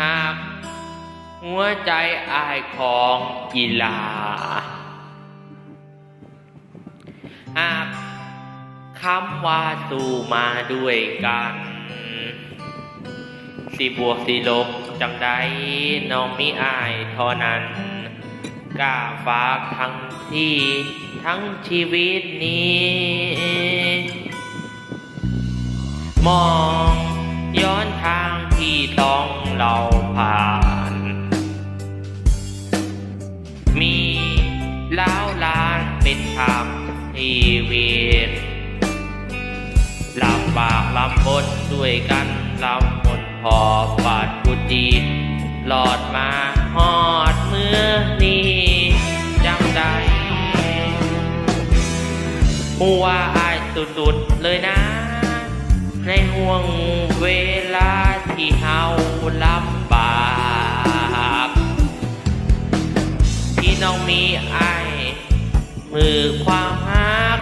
หากหัวใจอายของกีฬา หากคำว่าสู่มาด้วยกัน สิบวกสิลบจังได้น้องมิอายเท่านั้น กล้าฝากทั้งที่ทั้งชีวิตนี้ มองย้อนทางที่ต้องเราผ่าน มีล้าวลานเป็นธรรมชีวิตลำบากลำบนด้วยกันลำบนพอบาดกุจีหลอดมา หัวอายสุดๆเลยนะ ในห่วงเวลาที่เฮาลำบาก ที่น้องมีอายมือความฮัก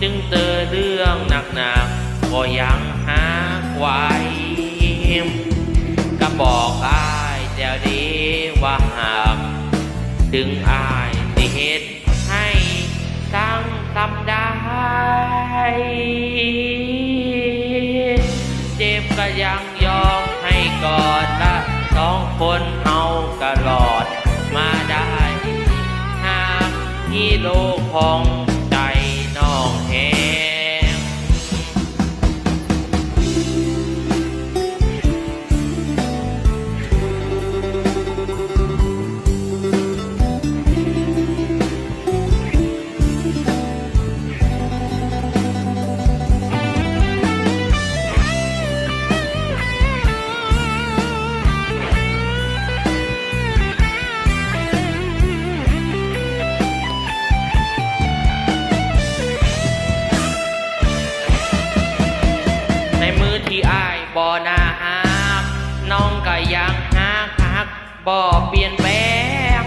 จึงเจอเรื่องหนักๆก็ยังหักไว้ก็บอกอายเดี๋ยวนี้ว่าหากถึงอายสิเหตุ เจ็บก็ยังยอมให้กอดละสองคนเฮาก็รอดมาได้หากที่โลกของ อายบ่นาฮักน้องก็ยังฮักฮักบ่เปลี่ยนแปลง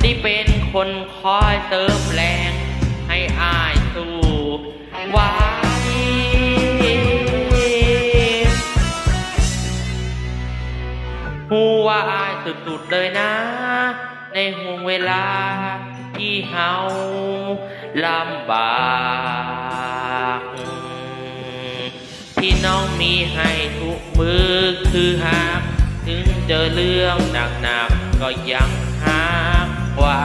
ที่เป็นคนคอยเติมแรง ให้อายสู้ไว้หูว่าอายสุดๆเลยนะ ในห่วงเวลาที่เฮาลำบาก คือหักถึงเจอเรื่องหนักๆก็ยังหักไว้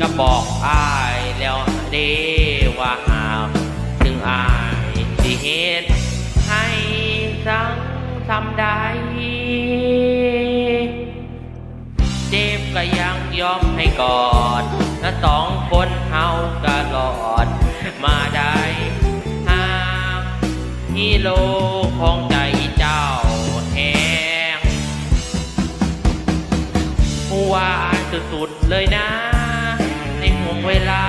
ก็บอกอายแล้วเด้ว่าหากถึงอายสิเหตุให้สังทำได้เจ็บก็ยังยอมให้กอดและสองคนเฮาก็รอดมาได้หากที่โล สุดๆเลยนะ ในห่วงเวลา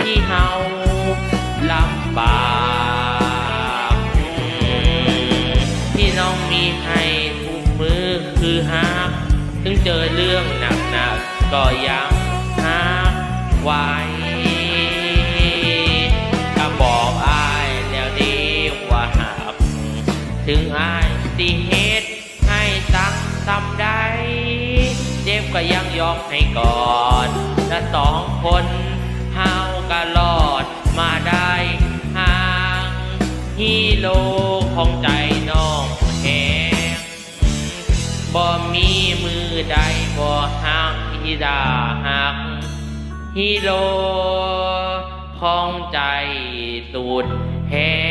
ที่เฮาลำบากที่น้องมีให้ทุกมือคือฮักถึงเจอเรื่องหนักๆก็ยัง ก็ยังยอมให้กอดและสองคนเฮาก็รอดมาได้ห่างฮีโร่ของใจน้องแหงบ่มีมือใดบ่หักฮิดาหักฮีโร่ของใจสุดแหง